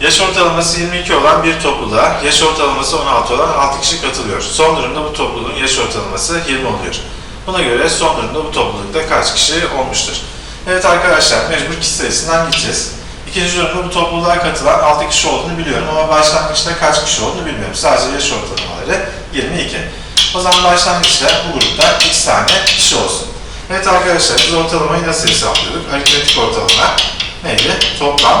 Yaş ortalaması 22 olan bir topluluğa yaş ortalaması 16 olan 6 kişi katılıyor. Son durumda bu topluluğun yaş ortalaması 20 oluyor. Buna göre son durumda bu toplulukta kaç kişi olmuştur? Evet arkadaşlar mecbur kişi sayısından gideceğiz. İkinci durumda bu topluluğa katılan 6 kişi olduğunu biliyorum ama başlangıçta kaç kişi olduğunu bilmiyorum. Sadece yaş ortalamaları 22. O zaman başlangıçta bu grupta x tane kişi olsun. Evet arkadaşlar biz ortalamayı nasıl hesaplıyorduk? Aritmetik ortalama neydi? Toplam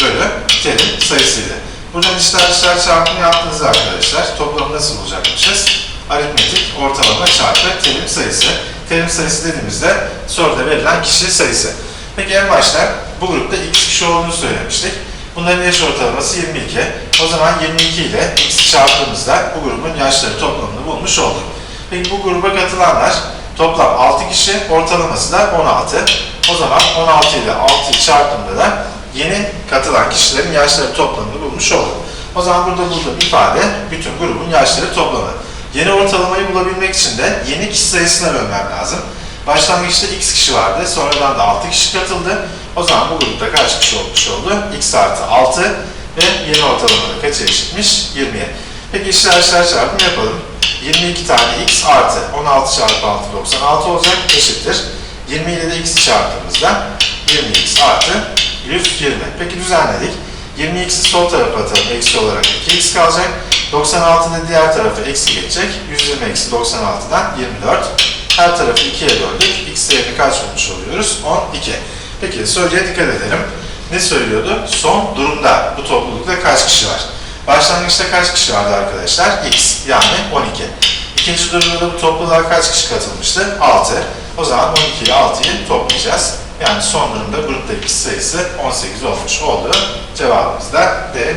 bölü terim sayısıydı. Buradan içler dışlar çarpımı yaptınız arkadaşlar. Toplamı nasıl bulacakmışız? Aritmetik ortalama çarpı terim sayısı. Terim sayısı dediğimizde soruda verilen kişi sayısı. Peki en başta bu grupta x kişi olduğunu söylemiştik. Bunların yaş ortalaması 22. O zaman 22 ile x çarptığımızda bu grubun yaşları toplamını bulmuş olduk. Peki bu gruba katılanlar toplam 6 kişi, ortalaması da 16. O zaman 16 ile 6'yı çarptığımda da yeni katılan kişilerin yaşları toplamını bulmuş olduk. O zaman burada bulduğum ifade bütün grubun yaşları toplamı. Yeni ortalamayı bulabilmek için de yeni kişi sayısına bölmem lazım. Başlangıçta x kişi vardı, sonradan da 6 kişi katıldı. O zaman bu grupta kaç kişi olmuş oldu? x artı 6 ve yeni ortalamada kaça eşitmiş? 20'ye. Peki işler işler çarpımı yapalım. 22 tane x artı 16 çarpı 6 96 olacak eşittir. 20 ile de x'i çarptığımızda 20x artı 120. Peki düzenledik. 20x'i sol tarafa atalım. Eksi olarak 2x kalacak. 96'nın diğer tarafı eksi geçecek. 120 eksi 96'dan 24. Her tarafı 2'ye böldük. X değerini kaç bulmuş oluyoruz? 12. Peki soruya dikkat edelim. Ne söylüyordu? Son durumda bu toplulukta kaç kişi var? Başlangıçta kaç kişi vardı arkadaşlar? X yani 12. İkinci durumda da bu topluluğa kaç kişi katılmıştı? 6. O zaman 12 ile 6'yı toplayacağız. Yani sonucunda grupta ikisi sayısı 18 olmuş oldu. Cevabımız da D